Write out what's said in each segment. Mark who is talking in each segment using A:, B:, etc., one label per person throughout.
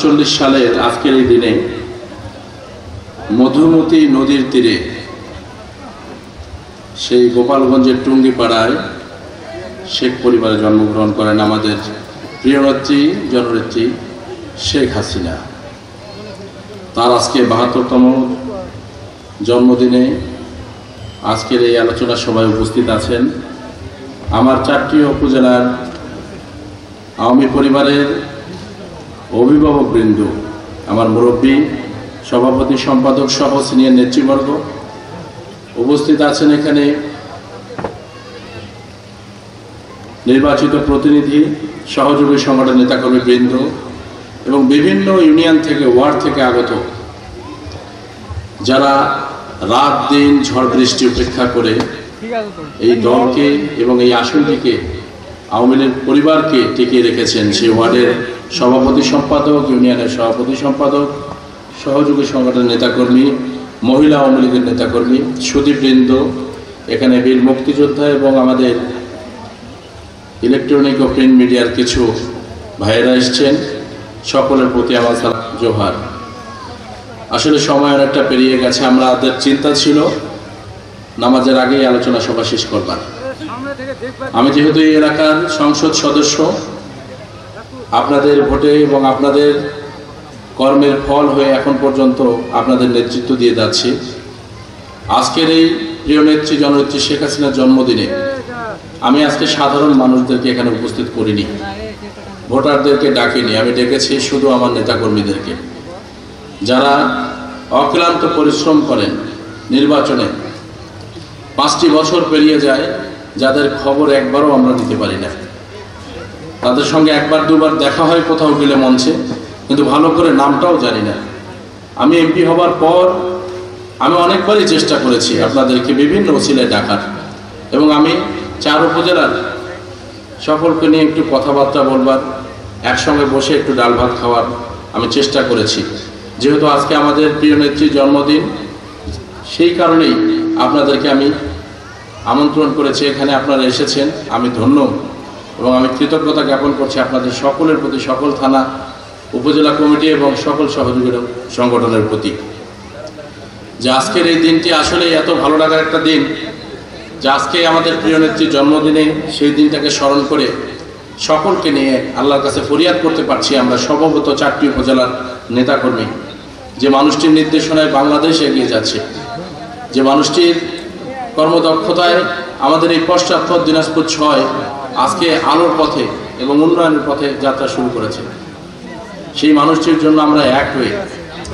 A: চল্লিশ সালের আজকের এই দিনে মধুমতি নদীর তীরে সেই গোপালগঞ্জের টুঙ্গিপাড়ায় শেখ পরিবারে জন্মগ্রহণ করেন আমাদের প্রিয় নেত্রী, জননেত্রী শেখ হাসিনা। তার আজকে বাহাত্তরতম জন্মদিনে আজকের এই আলোচনা সভায় উপস্থিত আছেন। আমার চারটি উপজেলার আওয়ামী পরিবারের অভিভাবক বৃন্দ আমার মুরব্বী, সভাপতি, সম্পাদক সহ সিনিয়র নেতৃবর্গ উপস্থিত আছেন এখানে। নির্বাচিত প্রতিনিধি, সহযোগী সংগঠন নেতাকর্মী বৃন্দ এবং বিভিন্ন ইউনিয়ন থেকে, ওয়ার্ড থেকে আগত যারা রাত দিন ঝড় বৃষ্টি উপেক্ষা করে এই দলকে এবং এই আসনটিকে আওয়ামী লীগ পরিবারকে টিকিয়ে রেখেছেন সেই ওয়ার্ডের সভাপতি সম্পাদক, ইউনিয়নের সভাপতি সম্পাদক, সহযোগী সংগঠনের নেতাকর্মী, মহিলা আওয়ামী লীগের নেতাকর্মী সুদীপবৃন্দ এখানে বীর মুক্তিযোদ্ধা এবং আমাদের ইলেকট্রনিক ও প্রিন্ট মিডিয়ার কিছু ভাইয়েরা এসছেন। সকলের প্রতি আমার সালাম, জোহার। আসলে সময় অনেকটা পেরিয়ে গেছে আমাদের চিন্তা ছিল, নামাজের আগেই আলোচনা সভা শেষ করবার। আমি যেহেতু এই এলাকার সংসদ সদস্য আপনাদের ভোটে এবং আপনাদের কর্মের ফল হয়ে এখন পর্যন্ত আপনাদের নেতৃত্ব দিয়ে যাচ্ছি। আজকের এই প্রিয় নেত্রী, জননেত্রী শেখ হাসিনার জন্মদিনে আমি আজকে সাধারণ মানুষদেরকে এখানে উপস্থিত করিনি। ভোটারদেরকে ডাকিনি, আমি ডেকেছি শুধু আমার নেতাকর্মীদেরকে। যারা অক্লান্ত পরিশ্রম করেন নির্বাচনে, পাঁচটি বছর পেরিয়ে যায়, যাদের খবর একবারও আমরা দিতে পারি না। তাদের সঙ্গে একবার, দুবার দেখা হয়, কোথাও গেলে মঞ্চে। কিন্তু ভালো করে নামটাও জানি না। আমি এমপি হবার পর আমি অনেকবারই চেষ্টা করেছি আপনাদেরকে বিভিন্ন ওসিলায় ডাকার। এবং আমি চার উপজেলার সকলকে নিয়ে একটু কথাবার্তা বলবার, একসঙ্গে বসে একটু ডাল ভাত খাওয়ার আমি চেষ্টা করেছি। যেহেতু আজকে আমাদের প্রিয় নেত্রীর জন্মদিন, সেই কারণেই আপনাদেরকে আমি আমন্ত্রণ করেছি। এখানে আপনারা এসেছেন, আমি ধন্য। এবং আমি কৃতজ্ঞতা জ্ঞাপন করছি আপনাদের সকলের প্রতি, সকল থানা, উপজেলা কমিটি এবং সকল সহযোগী সংগঠনের প্রতি। যে আজকের এই দিনটি আসলে এত ভালো লাগার একটা দিন, যে আজকে আমাদের প্রিয় নেত্রীর জন্মদিনে সেই দিনটাকে স্মরণ করে সকলকে নিয়ে আল্লাহর কাছে ফরিয়াদ করতে পারছি আমরা সর্বভূত চারটি উপজেলার নেতাকর্মী। যে মানুষটির নির্দেশনায় বাংলাদেশ এগিয়ে যাচ্ছে। যে মানুষটির কর্মদক্ষতায় আমাদের এই পশ্চাৎপদ দিনাজপুর ছয় আজকে আলোর পথে এবং উন্নয়নের পথে যাত্রা শুরু করেছে। সেই মানুষটির জন্য আমরা এক হয়ে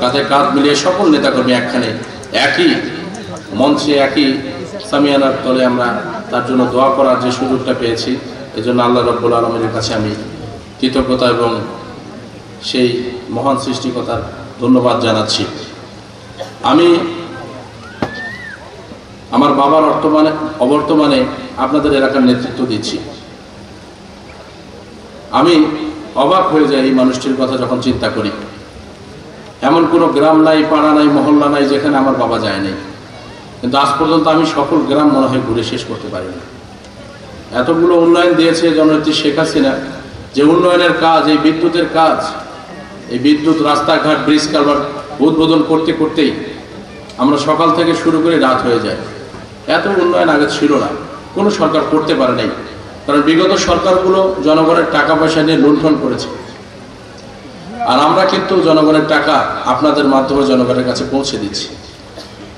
A: কাঁধে কাঁধ মিলিয়ে সকল নেতাকর্মী একখানে, একই মঞ্চে, একই সামিয়ানার তলে আমরা তার জন্য দোয়া করার যে সুযোগটা পেয়েছি, এজন্য আল্লাহ রব্বুল আলমের কাছে আমি কৃতজ্ঞতা এবং সেই মহান সৃষ্টিকতার ধন্যবাদ জানাচ্ছি। আমি আমার বাবার অর্থমানে অবর্তমানে আপনাদের এলাকার নেতৃত্ব দিচ্ছি। আমি অবাক হয়ে যাই এই মানুষটির কথা যখন চিন্তা করি। এমন কোনো গ্রাম নাই, পাড়া নাই, মহল্লা নাই যেখানে আমার বাবা যায় নাই। কিন্তু আজ পর্যন্ত আমি সকল গ্রাম মনে হয় ঘুরে শেষ করতে পারি না। এতগুলো উন্নয়ন দিয়েছে জননেত্রী শেখ হাসিনা যে উন্নয়নের কাজ, এই বিদ্যুতের কাজ, এই বিদ্যুৎ, রাস্তাঘাট, ব্রিজ কালভার উদ্বোধন করতে করতেই আমরা সকাল থেকে শুরু করে রাত হয়ে যায়। এত উন্নয়ন আগে ছিল না। কোনো সরকার করতে পারে নাই। কারণ বিগত সরকারগুলো জনগণের টাকা পয়সা নিয়ে লুণ্ঠন করেছে। আর আমরা কিন্তু জনগণের টাকা আপনাদের মাধ্যমে জনগণের কাছে পৌঁছে দিচ্ছি।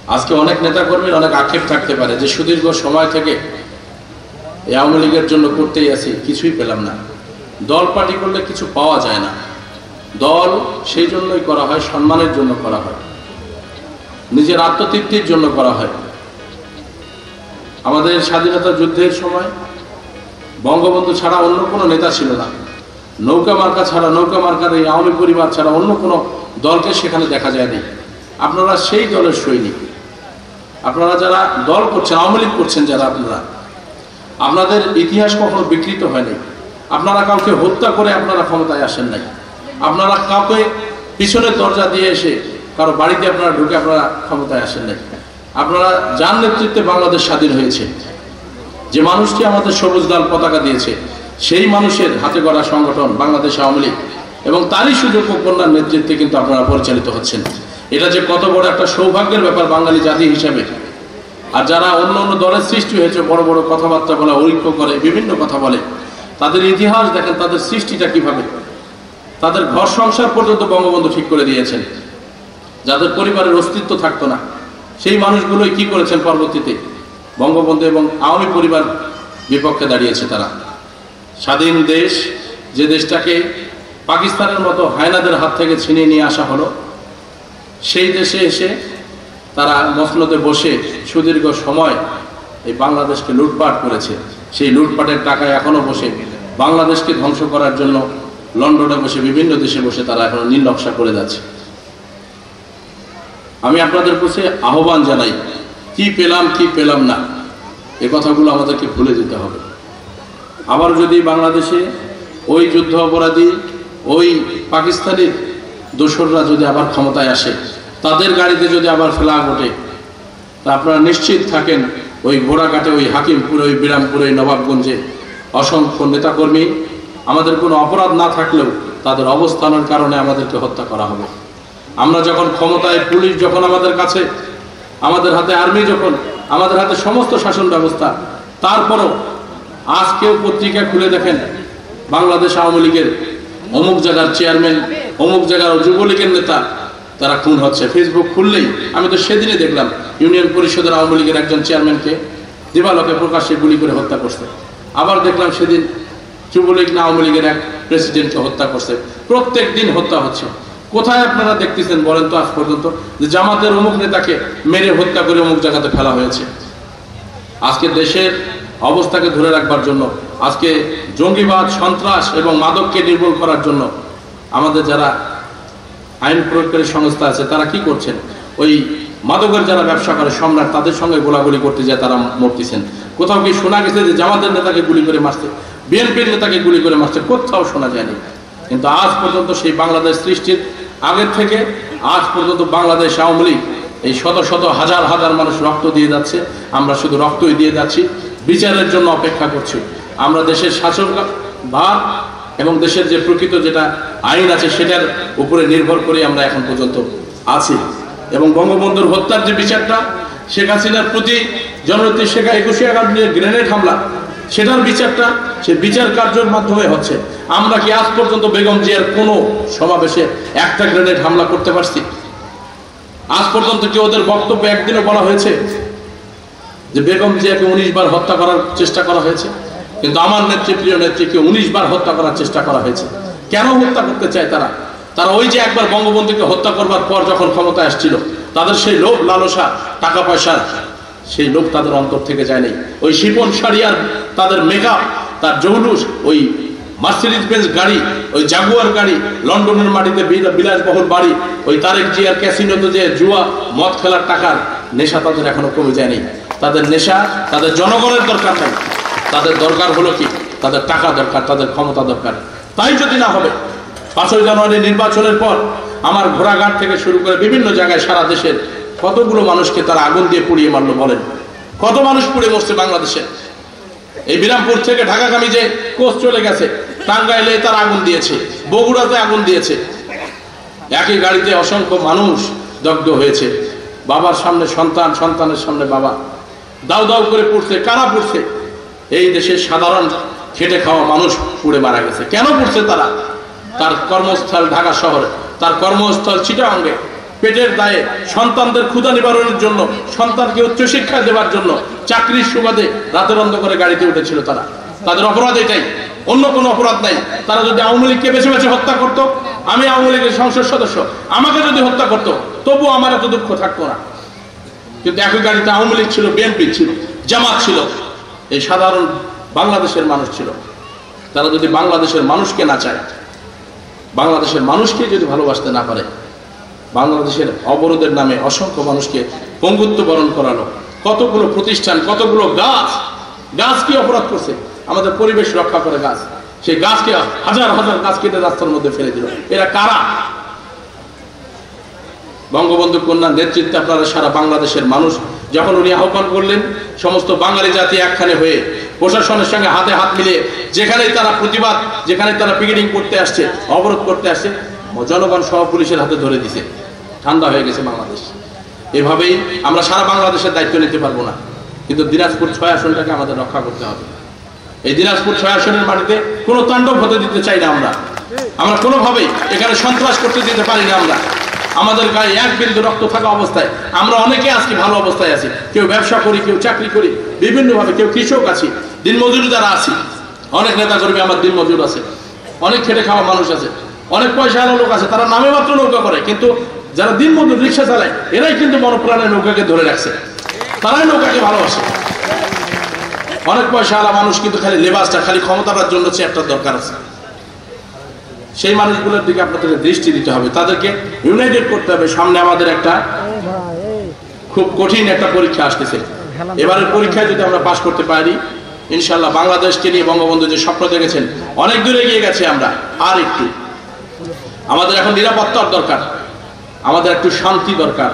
A: আজকে অনেক নেতাকর্মীর অনেক আক্ষেপ থাকতে পারে যে সুদীর্ঘ সময় থেকে আওয়ামী লীগের জন্য করতেই আছি কিছুই পেলাম না। দল পার্টি করলে কিছু পাওয়া যায় না। দল সেই জন্যই করা হয়, সম্মানের জন্য করা হয়। নিজের আত্মতৃপ্তির জন্য করা হয়। আমাদের স্বাধীনতা যুদ্ধের সময় বঙ্গবন্ধু ছাড়া অন্য কোনো নেতা ছিল না। নৌকা মার্কা ছাড়া, নৌকা মার্কার এই আওয়ামী পরিবার ছাড়া অন্য কোনো দলকে সেখানে দেখা যায়নি। আপনারা সেই দলের সৈনিক। আপনারা যারা দল করছেন, আওয়ামী লীগ করছেন যারা আপনারা, আপনাদের ইতিহাস কখনো বিকৃত হয়নি আপনারা কাউকে হত্যা করে আপনারা ক্ষমতায় আসেন নাই। আপনারা কাউকে পিছনের দরজা দিয়ে এসে কারও বাড়িতে আপনারা ঢুকে আপনারা ক্ষমতায় আসেন নাই। আপনারা যার নেতৃত্বে বাংলাদেশ স্বাধীন হয়েছে যে মানুষটি আমাদের সবুজ লাল পতাকা দিয়েছে, সেই মানুষের হাতে গড়া সংগঠন বাংলাদেশ আওয়ামী লীগ। এবং তারই সুযোগ্য কন্যার নেতৃত্বে কিন্তু আপনারা পরিচালিত হচ্ছেন। এটা যে কত বড় একটা সৌভাগ্যের ব্যাপার বাঙালি জাতি হিসাবে। আর যারা অন্য অন্য দলের সৃষ্টি হয়েছে, বড় বড় কথাবার্তা বলে, ঐক্য করে, বিভিন্ন কথা বলে, তাদের ইতিহাস দেখেন, তাদের সৃষ্টিটা কীভাবে। তাদের ঘর সংসার পর্যন্ত বঙ্গবন্ধু ঠিক করে দিয়েছেন। যাদের পরিবারের অস্তিত্ব থাকতো না, সেই মানুষগুলোই কি করেছেন পরবর্তীতে? বঙ্গবন্ধু এবং আওয়ামী পরিবার বিপক্ষে দাঁড়িয়েছে তারা। স্বাধীন দেশ, যে দেশটাকে পাকিস্তানের মতো হায়নাদের হাত থেকে ছিনিয়ে নিয়ে আসা হলো, সেই দেশে এসে তারা মসনদে বসে সুদীর্ঘ সময় এই বাংলাদেশকে লুটপাট করেছে। সেই লুটপাটের টাকায় এখনও বসে বাংলাদেশকে ধ্বংস করার জন্য লন্ডনে বসে বিভিন্ন দেশে বসে তারা এখনও নীল নকশা করে যাচ্ছে। আমি আপনাদের কাছে আহ্বান জানাই কি পেলাম কি পেলাম না, এ কথাগুলো আমাদেরকে ভুলে যেতে হবে। আবার যদি বাংলাদেশে ওই যুদ্ধ অপরাধী, ওই পাকিস্তানের দোসররা যদি আবার ক্ষমতায় আসে, তাদের গাড়িতে যদি আবার ফেলা ঘটে তা আপনারা নিশ্চিত থাকেন ওই ঘোড়াঘাটে, ওই হাকিমপুরে, ওই বিরামপুরে, ওই নবাবগঞ্জে অসংখ্য নেতাকর্মী, আমাদের কোনো অপরাধ না থাকলেও তাদের অবস্থানের কারণে আমাদেরকে হত্যা করা হবে। আমরা যখন ক্ষমতায় পুলিশ যখন আমাদের কাছে আমাদের হাতে আর্মি যখন, আমাদের হাতে সমস্ত শাসন ব্যবস্থা, তারপরও আজকেও পত্রিকা খুলে দেখেন, বাংলাদেশ আওয়ামী লীগের অমুক জায়গার চেয়ারম্যান অমুক জায়গার যুবলীগের নেতা, তারা খুন হচ্ছে। ফেসবুক খুললেই, আমি তো সেদিনই দেখলাম, ইউনিয়ন পরিষদের আওয়ামী লীগের একজন চেয়ারম্যানকে দিবালকে প্রকাশ্যে গুলি করে হত্যা করছে। আবার দেখলাম সেদিন যুবলীগ না আওয়ামী লীগের এক প্রেসিডেন্টকে হত্যা করছে। প্রত্যেক দিন হত্যা হচ্ছে। কোথায় আপনারা দেখতেছেন বলেন তো আজ পর্যন্ত? যে জামাতের অমুক নেতাকে মেরে হত্যা করে অমুক জায়গাতে ফেলা হয়েছে। আজকে দেশের অবস্থাকে ধরে রাখবার জন্য, আজকে জঙ্গিবাদ, সন্ত্রাস এবং মাদককে নির্মূল করার জন্য আমাদের যারা আইন প্রয়োগকারী সংস্থা আছে, তারা কি করছেন? ওই মাদকের যারা ব্যবসা করে, সম্রাট, তাদের সঙ্গে গোলাগুলি করতে যায়, তারা মরতেছেন। কোথাও কি শোনা গেছে যে জামাতের নেতাকে গুলি করে মারছে? বিএনপির নেতাকে গুলি করে মারছে? কোথাও শোনা যায়নি। কিন্তু আজ পর্যন্ত সেই বাংলাদেশ সৃষ্টির আগের থেকে আজ পর্যন্ত বাংলাদেশ আওয়ামী লীগ এই শত শত হাজার হাজার মানুষ রক্ত দিয়ে যাচ্ছে। আমরা শুধু রক্তই দিয়ে যাচ্ছি, বিচারের জন্য অপেক্ষা করছি। আমরা দেশের শাসক ভার এবং দেশের যে প্রকৃত যেটা আইন আছে সেটার উপরে নির্ভর করে আমরা এখন পর্যন্ত আছি। এবং বঙ্গবন্ধুর হত্যার যে বিচারটা, শেখ হাসিনার প্রতি জননেত্রী শেখ একুশে নিয়ে গ্রেনেড হামলা সেটার বিচারটা সে বিচার কার্যের মাধ্যমে হচ্ছে। আমরা কি আজ পর্যন্ত বেগম জিয়ার কোনো সমাবেশে একটা গ্রেনেড হামলা করতে পারছি? আজ পর্যন্ত কি ওদের বক্তব্য একদিনও বলা হয়েছে? যে বেগম জিয়াকে উনিশ বার হত্যা করার চেষ্টা করা হয়েছে। কিন্তু আমার নেত্রী, প্রিয় নেত্রীকে উনিশ বার হত্যা করার চেষ্টা করা হয়েছে। কেন হত্যা করতে চায় তারা? তারা ওই যে একবার বঙ্গবন্ধুকে হত্যা করবার পর যখন ক্ষমতায় আসছিল, তাদের সেই লোভ, লালসা, টাকা পয়সার সেই লোভ তাদের অন্তর থেকে যায়নি ওই শিপন শাড়িয়ার তাদের মেকআপ তার জৌলুস, ওই মার্সিডিজ বেঞ্চ গাড়ি, ওই জাগুয়ার গাড়ি, লন্ডনের মাটিতে বিলা- বিলাসবহুল বাড়ি, ওই তারেক জিয়ার ক্যাসিনোতে যে জুয়া, মদ খেলার টাকার নেশা তাদের এখনও কমে যায়নি তাদের নেশা, তাদের জনগণের দরকার নেই। তাদের দরকার হলো কি? তাদের টাকা দরকার, তাদের ক্ষমতা দরকার। তাই যদি না হবে, পাঁচই জানুয়ারি নির্বাচনের পর আমার ঘোড়াঘাট থেকে শুরু করে বিভিন্ন জায়গায় সারা দেশের কতগুলো মানুষকে তারা আগুন দিয়ে পুড়িয়ে মারলো বলেন? কত মানুষ পুড়ে মরছে বাংলাদেশে? এই বিরামপুর থেকে ঢাকাগামী যে কোচ চলে গেছে, টাঙ্গাইলে তার আগুন দিয়েছে, বগুড়াতে আগুন দিয়েছে। একই গাড়িতে অসংখ্য মানুষ দগ্ধ হয়েছে। বাবার সামনে সন্তান, সন্তানের সামনে বাবা। দাউ দাউ করে পড়ছে, কারা পড়ছে? এই দেশের সাধারণ খেটে খাওয়া মানুষ পুড়ে মারা গেছে। কেন পড়ছে তারা? তার কর্মস্থল ঢাকা শহরে, তার কর্মস্থল চিটাঙ্গে পেটের দায়ে সন্তানদের ক্ষুধা নিবারণের জন্য, সন্তানকে উচ্চশিক্ষা দেওয়ার জন্য চাকরির সুবাদে রাতের অন্ধকারে গাড়িতে উঠেছিল তারা। তাদের অপরাধ এটাই। অন্য কোনো অপরাধ নাই। তারা যদি আওয়ামী লীগকে বেছে বেছে হত্যা করতো, আমি আওয়ামী লীগের সংসদ সদস্য, আমাকে যদি হত্যা করতো, তবু আমার এত দুঃখ থাকতো না। কিন্তু একই গাড়িতে আওয়ামী লীগ ছিল, বিএনপি ছিল, জামাত ছিল, এই সাধারণ বাংলাদেশের মানুষ ছিল। তারা যদি বাংলাদেশের মানুষকে না চায়, বাংলাদেশের মানুষকে যদি ভালোবাসতে না পারে বাংলাদেশের অবরোধের নামে অসংখ্য মানুষকে পঙ্গুত্ব বরণ করানো কতগুলো প্রতিষ্ঠান, কতগুলো গাছ গাছ কি অপরাধ করছে? আমাদের পরিবেশ রক্ষা করে গাছ। সেই গাছকে হাজার হাজার গাছ কেটে রাস্তার মধ্যে ফেলে দিল। এরা কারা? বঙ্গবন্ধু কন্যা নেতৃত্বে আপনারা সারা বাংলাদেশের মানুষ, যখন উনি আহ্বান করলেন, সমস্ত বাঙালি জাতি একখানে হয়ে প্রশাসনের সঙ্গে হাতে হাত মিলে যেখানে তারা প্রতিবাদ যেখানে তারা পিকেটিং করতে আসছে, অবরোধ করতে আসছে জনগণ সহ পুলিশের হাতে ধরে দিছে। ঠান্ডা হয়ে গেছে বাংলাদেশ। এভাবেই আমরা সারা বাংলাদেশের দায়িত্ব নিতে পারব না। কিন্তু দিনাজপুর ছয় আসনটাকে আমাদের রক্ষা করতে হবে। এই দিনাজপুর ছয় আসনের মাটিতে কোনো তাণ্ডব হতে দিতে চাই না আমরা। আমরা কোনোভাবেই এখানে সন্ত্রাস করতে দিতে পারি না আমরা। আমাদের গায়ে এক বিন্দু রক্ত থাকা অবস্থায় আমরা অনেকে আজকে ভালো অবস্থায় আছি। কেউ ব্যবসা করি, কেউ চাকরি করি, বিভিন্নভাবে কেউ কৃষক আছি দিনমজুর যারা আছি। অনেক নেতা কর্মী আমার দিনমজুর আছে। অনেক খেটে খাওয়া মানুষ আছে। অনেক পয়সা আলো লোক আছে, তারা নামে মাত্র নৌকা করে, কিন্তু যারা দিনমজুর রিক্সা চালায়, এরাই কিন্তু মনপ্রাণে নৌকাকে ধরে রাখছে। তারাই নৌকাকে ভালোবাসে। অনেক পয়সা আলা মানুষ কিন্তু খালি লেবাসটা, খালি ক্ষমতাটার জন্য চেয়ারটার দরকার আছে। সেই মানুষগুলোর দিকে আপনাদের দৃষ্টি দিতে হবে। তাদেরকে ইউনাইটেড করতে হবে। সামনে আমাদের একটা খুব কঠিন একটা পরীক্ষা আসতেছে। এবারের পরীক্ষায় যদি আমরা পাশ করতে পারি ইনশাল্লাহ বাংলাদেশকে নিয়ে বঙ্গবন্ধু যে স্বপ্ন দেখেছেন, অনেক দূরে এগিয়ে গেছে আমরা। আর একটু আমাদের এখন নিরাপত্তার দরকার। আমাদের একটু শান্তি দরকার।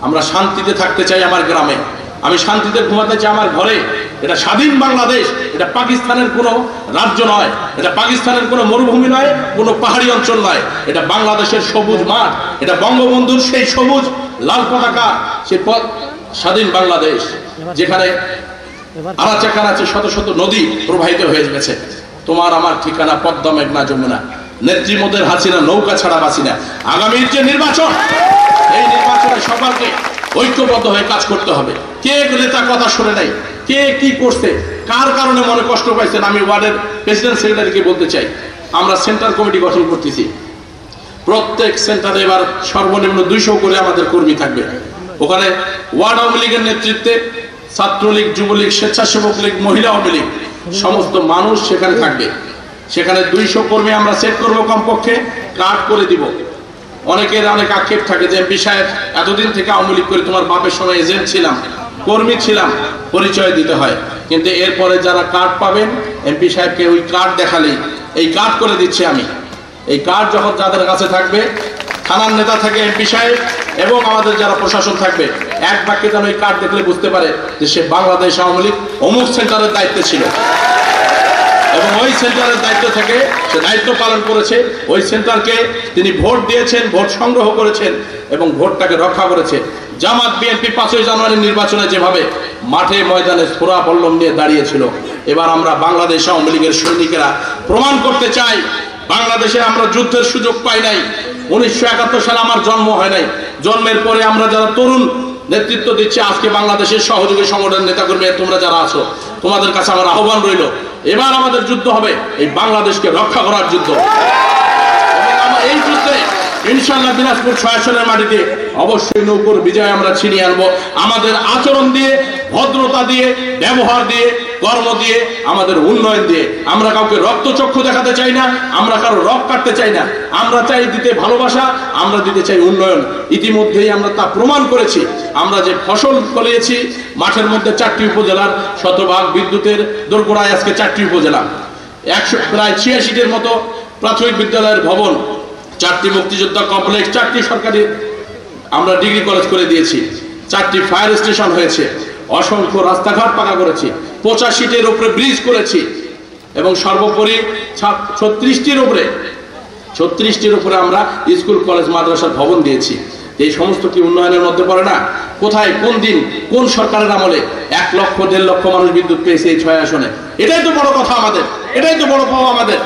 A: আমরা শান্তিতে থাকতে চাই আমার গ্রামে। আমি শান্তিতে ঘুমাতে চাই আমার ঘরে। এটা স্বাধীন বাংলাদেশ। এটা পাকিস্তানের কোনো রাজ্য নয়। এটা পাকিস্তানের কোনো মরুভূমি নয়, কোনো পাহাড়ি অঞ্চল নয়। এটা বাংলাদেশের সবুজ মাঠ। এটা বঙ্গবন্ধুর সেই সবুজ লাল পতাকা, সেই পথ স্বাধীন বাংলাদেশ, যেখানে আনাচে কানাচে শত শত নদী প্রবাহিত হয়ে গেছে। তোমার আমার ঠিকানা পদ্মা মেঘনা যমুনা। নেত্রী মোদের হাসিনা, নৌকা ছাড়া বাসিনা আগামীর যে নির্বাচন, এই নির্বাচনে সবাইকে ঐক্যবদ্ধ হয়ে কাজ করতে হবে। কে নেতা কথা শুনে নাই কে কি করছে? কার কারণে মনে কষ্ট পাইছেন? আমি ওয়ার্ডের প্রেসিডেন্ট সেক্রেটারিকে বলতে চাই। আমরা সেন্ট্রাল কমিটি গঠন করতেছি। প্রত্যেক সেন্টারে এবার সর্বনিম্ন দুইশো করে আমাদের কর্মী থাকবে। ওখানে ওয়ার্ড আওয়ামী লীগের নেতৃত্বে ছাত্রলীগ, যুবলীগ, স্বেচ্ছাসেবক লীগ, মহিলা আওয়ামী লীগ, সমস্ত মানুষ সেখানে থাকবে। সেখানে দুইশো কর্মী আমরা সেট করব কমপক্ষে কার্ড করে দিব। অনেকের অনেক আক্ষেপ থাকে যে, এমপি সাহেব, এতদিন থেকে আওয়ামী লীগ করে তোমার বাপের সময় এজেন্ট ছিলাম, কর্মী ছিলাম, পরিচয় দিতে হয়। কিন্তু এরপরে যারা কার্ড পাবেন, এমপি সাহেবকে ওই কার্ড দেখালেই, এই কার্ড করে দিচ্ছি আমি। এই কার্ড যখন যাদের কাছে থাকবে, থানার নেতা থাকে এমপি সাহেব এবং আমাদের যারা প্রশাসন থাকবে, এক বাক্যে যেন এই কার্ড দেখলে বুঝতে পারে যে সে বাংলাদেশ আওয়ামী লীগ অমুক সেন্টারের দায়িত্বে ছিল। এবং ওই সেন্টারের দায়িত্ব থেকে সে দায়িত্ব পালন করেছে। ওই সেন্টারকে তিনি ভোট দিয়েছেন, ভোট সংগ্রহ করেছেন এবং ভোটটাকে রক্ষা করেছে। জামাত বিএনপি পাঁচই জানুয়ারি নির্বাচনে যেভাবে মাঠে ময়দানে সোরা পল্লম নিয়ে দাঁড়িয়েছিল, এবার আমরা বাংলাদেশ আওয়ামী লীগের সৈনিকেরা প্রমাণ করতে চাই, বাংলাদেশে আমরা যুদ্ধের সুযোগ পাই নাই। উনিশশো একাত্তর সালে আমার জন্ম হয় নাই। জন্মের পরে আমরা যারা তরুণ নেতৃত্ব দিচ্ছে, আজকে বাংলাদেশের সহযোগী সংগঠন নেতাকর্মী তোমরা যারা আছো, তোমাদের কাছে আমার আহ্বান রইল এবার আমাদের যুদ্ধ হবে, এই বাংলাদেশকে রক্ষা করার যুদ্ধ। এই যুদ্ধে ইনশাল্লাহ দিনাজপুর ছয় আসনের মাটিতে অবশ্যই নৌকর বিজয় আমরা ছিনিয়ে আনব। আমাদের আচরণ দিয়ে, ভদ্রতা দিয়ে, ব্যবহার দিয়ে, কর্ম দিয়ে, আমাদের উন্নয়ন দিয়ে। আমরা কাউকে রক্তচক্ষু দেখাতে চাই না, আমরা কারও রক কাটতে চাই না। আমরা চাই দিতে ভালোবাসা, আমরা দিতে চাই উন্নয়ন। ইতিমধ্যেই আমরা তা প্রমাণ করেছি। আমরা যে ফসল ফলিয়েছি, মাঠের মধ্যে চারটি উপজেলার শতভাগ বিদ্যুতের দোরগোড়ায় আজকে চারটি উপজেলা। একশো, প্রায় ছিয়াশিটির মতো প্রাথমিক বিদ্যালয়ের ভবন, চারটি মুক্তিযোদ্ধা কমপ্লেক্স, চারটি সরকারি আমরা ডিগ্রি কলেজ করে দিয়েছি। চারটি ফায়ার স্টেশন হয়েছে। অসংখ্য রাস্তাঘাট পাকা করেছি। পঁচাশিটির উপরে ব্রিজ করেছি। এবং সর্বোপরি ছত্রিশটির উপরে ছত্রিশটির উপরে আমরা স্কুল, কলেজ, মাদ্রাসার ভবন দিয়েছি। এই সমস্ত কি উন্নয়নের মধ্যে পড়ে না? কোথায়, কোন দিন, কোন সরকারের আমলে এক লক্ষ, দেড় লক্ষ মানুষ বিদ্যুৎ পেয়েছে এই ছয় আসনে? এটাই তো বড় কথা আমাদের। এটাই তো বড় পাওয়া আমাদের।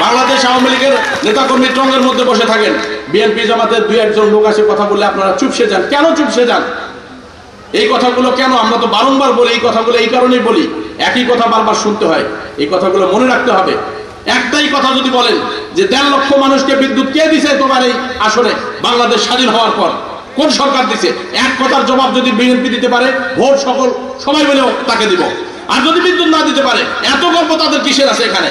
A: বাংলাদেশ আওয়ামী লীগের নেতাকর্মী টঙ্গের মধ্যে বসে থাকেন। বিএনপি জামাতের দুই একজন লোক আসে কথা বললে আপনারা চুপসে যান। কেন চুপসে যান? এই কথাগুলো কেন? আমরা তো বারংবার বলি, এই কথাগুলো এই কারণেই বলি। একই কথা বারবার শুনতে হয়। এই কথাগুলো মনে রাখতে হবে। একটাই কথা যদি বলেন, যে দেড় লক্ষ মানুষকে বিদ্যুৎ কে দিছে তোমার এই আসনে? বাংলাদেশ স্বাধীন হওয়ার পর। কোন সরকার দিছে? এক কথার জবাব যদি বিএনপি দিতে পারে, ভোট সকল সবাই মিলেও তাকে দিব। আর যদি বিদ্যুৎ না দিতে পারে, এত গল্প তাদের কিসের আছে এখানে?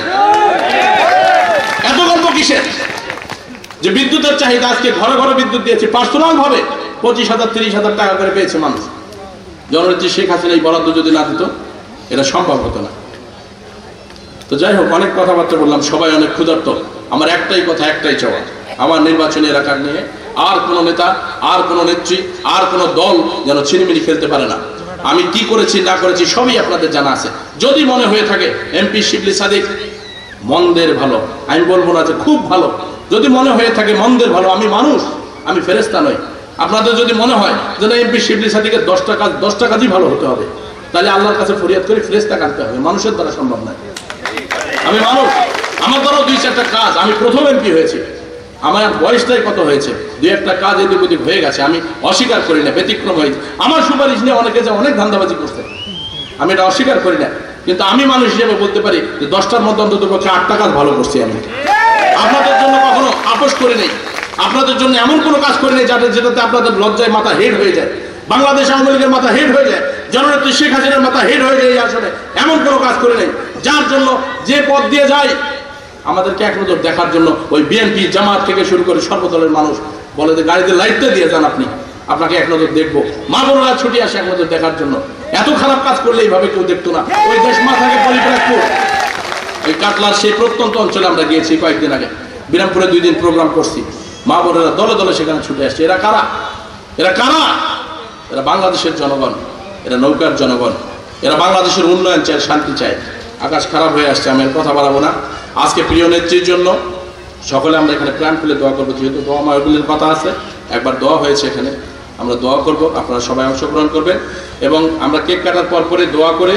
A: যে বিদ্যুতের চাহিদা আজকে ঘরে ঘরে বিদ্যুৎ দিয়েছে পার্সোনাল ভাবে পঁচিশ হাজার, তিরিশ হাজার টাকা করে পেয়েছে মানুষ। জননেত্রী শেখ হাসিনা এই বরাদ্দ যদি না দিত, এটা সম্ভব হতো না। তো যাই হোক, অনেক কথাবার্তা বললাম, সবাই অনেক ক্ষুধার্ত। আমার একটাই কথা, একটাই চাওয়া। আমার নির্বাচনী এলাকার নিয়ে আর কোনো নেতা, আর কোনো নেত্রী, আর কোনো দল যেন ছিনিমিনি খেলতে পারে না। আমি কি করেছি, না করেছি, সবই আপনাদের জানা আছে। যদি মনে হয়ে থাকে, এমপি শিবলি সাদিক মন্দের ভালো। আমি বলব না যে খুব ভালো। যদি মনে হয়ে থাকে মন্দের ভালো, আমি মানুষ, আমি ফেরেস্তা নই। আপনাদের যদি মনে হয় যে না, এমপি শিবলি সাদিকে দশটা কাজ দশটা কাজই ভালো হতে হবে, তাহলে আল্লাহর কাছে ফরিয়াদ করে ফেরেস্তা কাটতে হবে। মানুষের দ্বারা সম্ভব নয়। আমি মানুষ, আমার দ্বারাও দুই চারটা কাজ। আমি প্রথম এমপি হয়েছি। আমার বয়সটাই কত হয়েছে? দুই একটা কাজ এদিক ওদিক হয়ে গেছে। আমি অস্বীকার করি না, ব্যতিক্রম হয়েছে। আমার সুপারিশ নিয়ে অনেকে যে অনেক ধান্দাবাজি করছে। আমি এটা অস্বীকার করি না। কিন্তু আমি মানুষ হিসেবে বলতে পারি যে দশটার মধ্যে অন্তত পক্ষে আটটা কাজ ভালো করছি আমি। আপনাদের জন্য কখনো আপোষ করে নেই। আপনাদের জন্য এমন কোনো কাজ করে নেই যাতে যেটাতে আপনাদের লজ্জায় মাথা হেড হয়ে যায়। বাংলাদেশ আওয়ামী লীগের মাথা হেড হয়ে যায়, জননেত্রী শেখ হাসিনার মাথা হেড হয়ে যায় আসলে এমন কোনো কাজ করে নেই। যার জন্য যে পথ দিয়ে যায়, আমাদেরকে এক নজর দেখার জন্য ওই বিএনপি জামাত থেকে শুরু করে সর্বদলের মানুষ বলে যে গাড়িতে লাইটটা দিয়ে যান আপনি। আপনাকে এক নজর দেখব। মা বোনরা ছুটি আসে এক নজর দেখার জন্য। এত খারাপ কাজ করলে এইভাবে কেউ দেখতো না। ওই দেশ মাথাকে পরিপ্রাপ্য ওই কাটলার সেই প্রত্যন্ত অঞ্চলে আমরা গিয়েছি কয়েকদিন আগে। বিরামপুরে দুই দিন প্রোগ্রাম করছি। মা বোনেরা দলে দলে সেখানে ছুটে আসছে। এরা কারা? এরা কারা? এরা বাংলাদেশের জনগণ। এরা নৌকার জনগণ। এরা বাংলাদেশের উন্নয়ন চায়, শান্তি চায়। আকাশ খারাপ হয়ে আসছে, আমি কথা বাড়াবো না। আজকে প্রিয় নেত্রীর জন্য সকলে আমরা এখানে প্রাণ খুলে দোয়া করব, যেহেতু দোয়া মাহবুলের কথা আছে। একবার দোয়া হয়েছে এখানে। আমরা দোয়া করব, আপনারা সবাই অংশগ্রহণ করবেন। এবং আমরা কেক কাটার পর পরে দোয়া করে,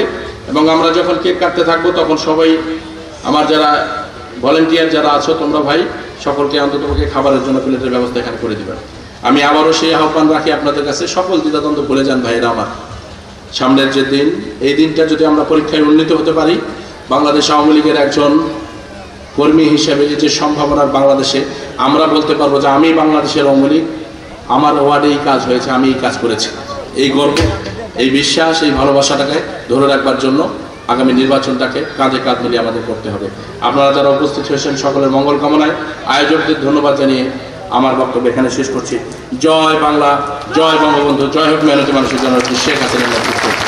A: এবং আমরা যখন কেক কাটতে থাকব, তখন সবাই আমার যারা ভলেন্টিয়ার যারা আছো, তোমরা ভাই, সকলকে অন্তত পক্ষে খাবারের জন্য প্লেটের ব্যবস্থা এখানে করে দিবেন। আমি আবারও সেই আহ্বান রাখি আপনাদের কাছে, সকল দ্বিধাদ্বন্দ্ব ভুলে যান ভাইয়েরা আমার। সামনের যে দিন, এই দিনটা যদি আমরা পরীক্ষায় উন্নীত হতে পারি, বাংলাদেশ আওয়ামী লীগের একজন কর্মী হিসেবে যে সম্ভাবনা বাংলাদেশে, আমরা বলতে পারব যে আমি বাংলাদেশের আওয়ামী লীগ আমার ওয়ার্ডে এই কাজ হয়েছে, আমি এই কাজ করেছি। এই গর্ব, এই বিশ্বাস, এই ভালোবাসাটাকে ধরে রাখবার জন্য আগামী নির্বাচনটাকে কাজে কাজ মিলিয়ে আমাদের করতে হবে। আপনারা যারা উপস্থিত হয়েছেন, সকলের মঙ্গল কামনায় আয়োজকদের ধন্যবাদ জানিয়ে আমার বক্তব্য এখানে শেষ করছি। জয় বাংলা, জয় বঙ্গবন্ধু, জয় হোক মেহনতি মানুষের জন্য শেখ হাসিনা নেতৃত্ব।